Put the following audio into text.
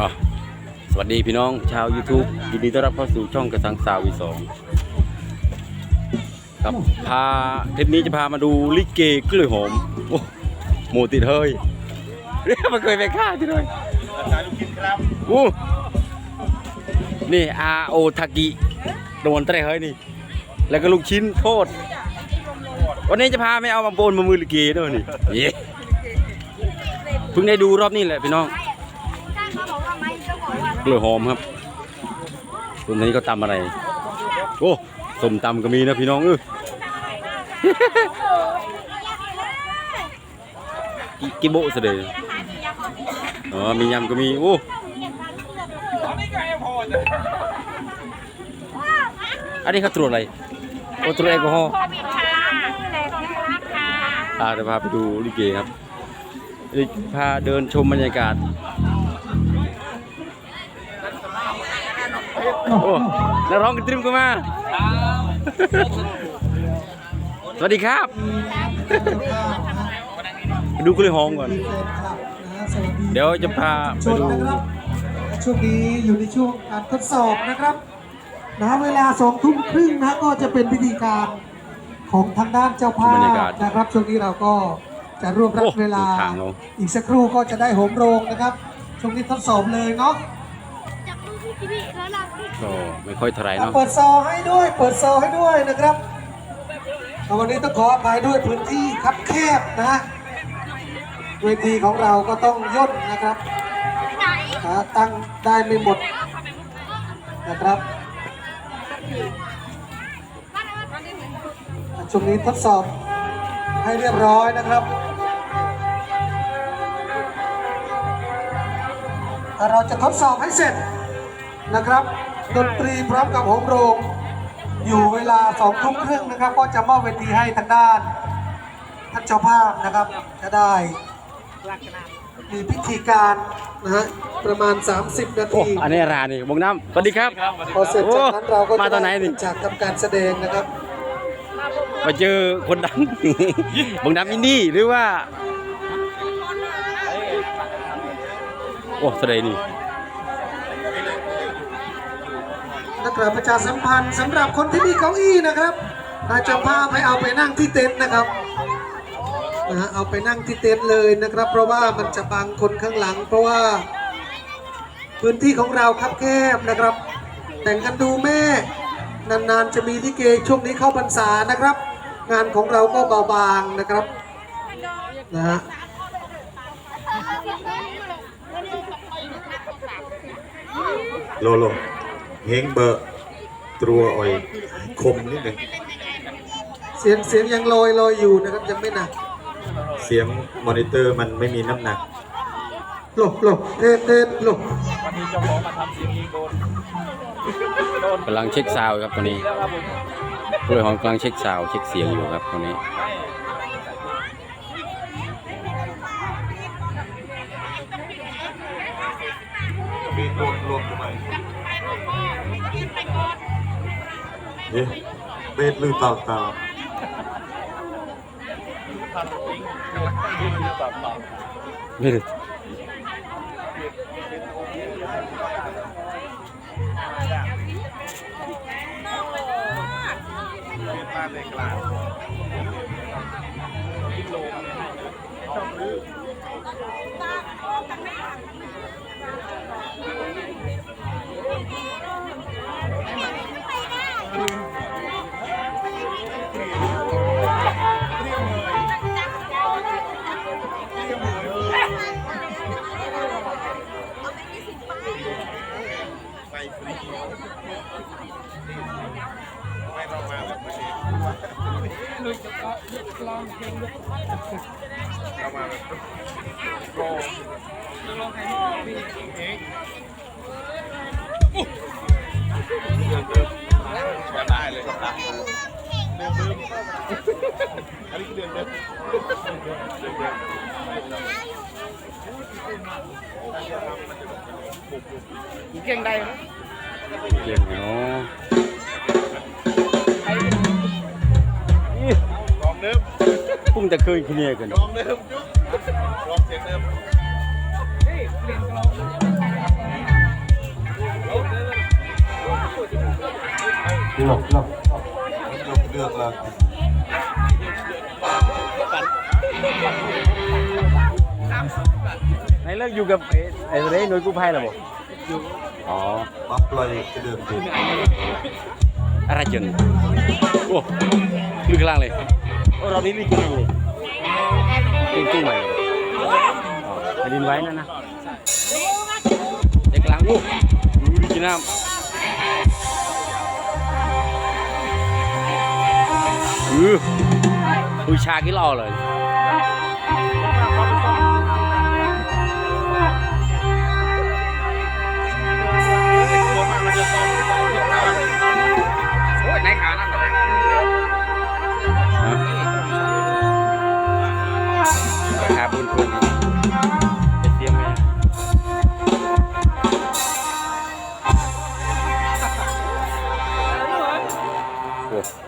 อะสวัสดีพี่น้องชาว YouTube ยินดีต้อนรับเข้าสู่ช่องกระสังสาววีสองครับพาทริปนี้จะพามาดูลิเกกล้วยหอมโอ้หมูติดเฮ้ยเรียกมาเคยไปฆ่าที่ด้วยโอ้นี่อาโอทากิโดนเตะเฮ้ยนี่ แล้วก็ลูกชิ้นโทษ วันนี้จะพาไม่เอามาโปนมามือลิเกด้วยนี่เย้เพิ่งได้ดูรอบนี้แหละพี่น้องก ล้วยหอมครับตัวนี้ก็ตำอะไร โอ้สมตำก็มีนะพี่น้องเออกิกิโบะเสยเดยอ๋อมียำก็มีโอ้อันนี้เขาตรวจอะไรโอ้ตรวจแอลกอฮอล์โควิดค่ะแหลกนะคะอ่าเดี๋ยวพาไปดูลิเกครับลิพาเดินชมบรรยากาศ โอ้นักร้องกันตรึมก็มาสวัสดีครับไปดูกล้วยหอมก่อน เดี๋ยวจะพาไปชนดูนะครับช่วงนี้อยู่ในช่วงการทดสอบนะครับนะเวลาสองทุ่มครึ่งนะก็จะเป็นพิธีการของทางด้านเจ้าภาพบรรยากาศนะครับ ช่วงนี้เราก็จะรวบรัโอ้บเวลาดูทางเราอีกสักครู่ก็จะได้โหมโรงนะครับ ช่วงนี้ทดสอบเลยเนาะ จับมือพี่พี่แล้วเราพี่ก็ไม่ค่อยเท่าไหรเนาะ เปิดซอให้ด้วย เปิดซอให้ด้วยนะครับวันนี้ต้องขออภัยด้วยพื้นที่คับแคบนะเวทีของเราก็ต้องย่นนะครับหนหาตั้งได้ไม่หมดนะครับช่วงนี้ทดสอบให้เรียบร้อยนะครับ เราจะทดสอบให้เสร็จ นะครับ ดนตรีพร้อมกับโหมโรง อยู่เวลาสองทุ่มครึ่งนะครับ ก็จะมอบเวทีให้ทางด้านท่านเจ้าภาพนะครับ จะได้มีพิธีการนะฮะประมาณ 30 นาโอ้ทีอันนี้รานี่บงน้ำสวัสดีครับพอเสร็จจากนั้นเราก็มาจะตอนไหนได้นี่จากทำการแสดงนะครับ มาเจอคนดัง บงน้ำอินดี้หรือว่า โอ้แสดงนี่ นักกราบประชาสัมพันธ์สำหรับคนที่มีเก้าอี้นะครับอาจะพาไปเอาไปนั่งที่เต็นท์นะครับนะฮะเอาไปนั่งที่เต็นท์เลยนะครับ เพราะว่ามันจะบังคนข้างหลัง เพราะว่าพื้นที่ของเราคับแคบนะครับ แต่งกันดูแม่ นานๆจะมีลิเกช่วงนี้เข้าพรรษานะครับ งานของเราก็เบาบางนะครับนะฮะโลโล เฮงเบอร์ตัวอ่อยคมนิดหนึ่งเสียงเสียงยังลอยลอยอยู่นะครับยังไม่หนัก เสียงมอนิเตอร์มันไม่มีน้ำหนัก หลบหลบเทศเทศหลบกำลังเช็คซาวด์ครับตอนนี้กล้วยหอมกำลังเช็คซาวด์เช็คเสียงอยู่ครับตอนนี้ เอ๊ะเบสลือเต่าเต่าไม่ ได้ เก่งได้เก่งเนาะ ปุ้งจะคืนขี้เนียกันลอเดิมจุ๊บลอเสียงเดิมเลือกเลือกเลือกแล้วไอ้เลิกอยู่กับไอ้เร่หน่ยกู้ภัยหรอบออ๋อมาปล่อยจะเดื่องอะไรจังโอ้ลึกล่างเลย เรานี่ลึกกลางเลยตุ้งตุ้งใหม่แผ่นดินไหว้นั่นนะเด็กกลางลูกดูดิจีน้ำอืออุ้ยชากี่รอเลย ขาบุญคุณจะเตรียมไหมโอ้